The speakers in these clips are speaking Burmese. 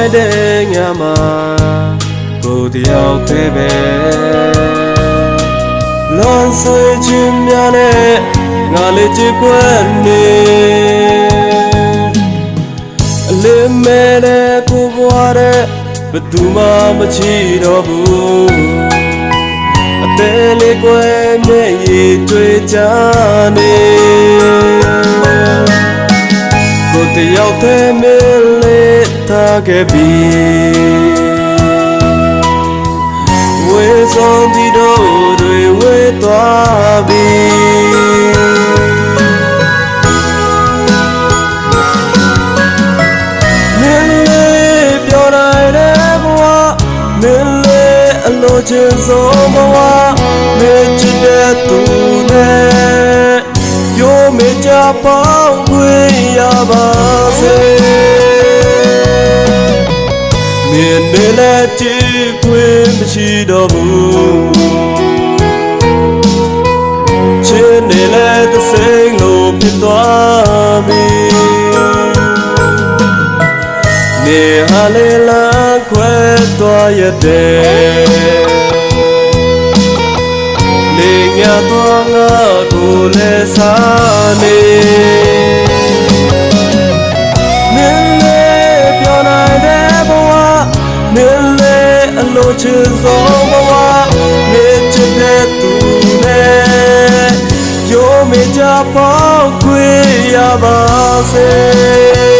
မိုက်တဲ့ညမှာကိုယ်တယောက်တည်းပဲလွန်ဆွေခြင်းများနဲ့ငါလေးချစ်ကွယ်နေအလင်းမဲ့တဲ့ကိုဘွားတဲ့ဘယ်သူမှမချီတော့ဘူးအသေးလေးကွယ်မျက်ရည်တွေ့ကြနေကိုယ်တယောက်တည်းမလေးထား ခဲ့ပြီဝေဆုံးဒီတို့တွေဝေသွားပြီမင်းလေးပြောနိုင်တဲ့ဘဝမင်းလေးအလိုချင်ဆုံးဘဝမင်းချစ်တဲ့သူနဲ့ယောမေကြပေါင်းခွေရပါစေ မင်းနဲ့လက်ကြည့်ခွေမရှိတော့ဘူးချင်းနဲ့လက်သစိမ့်လို့ဖြစ်သွားပြီနေဟာလေလာခွဲသွားရတဲ့လေညတော့ငါကိုလည်းစားနေ မေကြပေါင်းခွေရပါစေ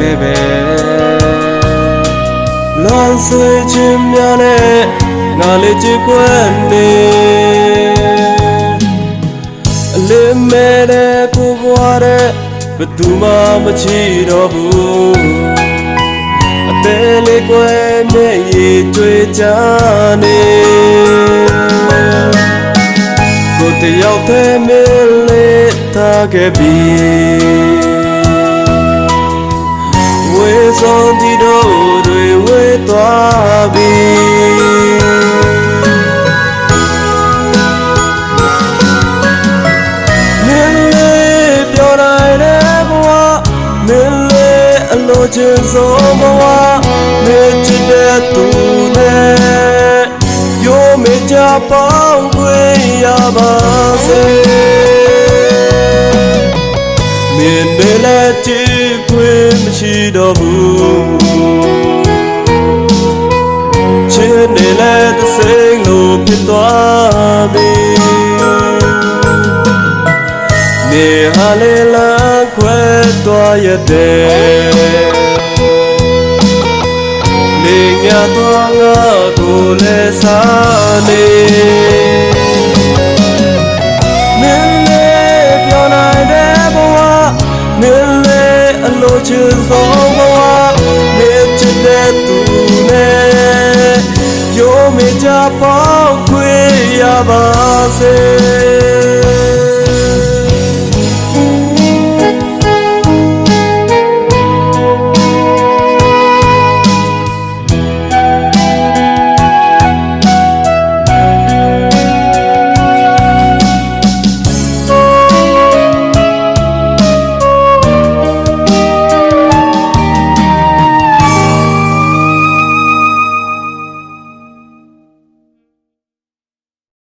ယောက်တည်းပဲလွန်ဆွေခြင်းများနဲ့ငါလေးချစ်ကွယ်နေအလင်းမဲ့တဲ့ကိုဘွားတဲ့ဘယ်သူမှမချီတော့ဘူးအသေးလေးကွယ်မျက်ရည်တွေ့ကြနေကိုယ်တယောက်တည်းမလေးထားခဲ့ပြီဝေ ဆုံးဒီတို့တွေဝေသွားပြီမင်းလေးပြောနိုင်တဲ့ဘဝမင်းလေးအလိုချင်ဆုံးဘဝမင်းချစ်တဲ့သူနဲ့ယောမေကြပေါင်းခွေရပါစေ မင်းနဲ့လက်ကြည့်ခွေမရှိတော့ဘူးချင်းနဲ့လက်သစိမ့်လို့ဖြစ်သွားပြီနေဟာလေလာခွဲသွားရတဲ့လေညတော့ငါကိုလည်းစားနေ မင်းလေးအလိုချင်ဆုံးဘဝနေချစ်တဲ့သူနဲ့ယောမေကြပေါင်းခွေရပါစေ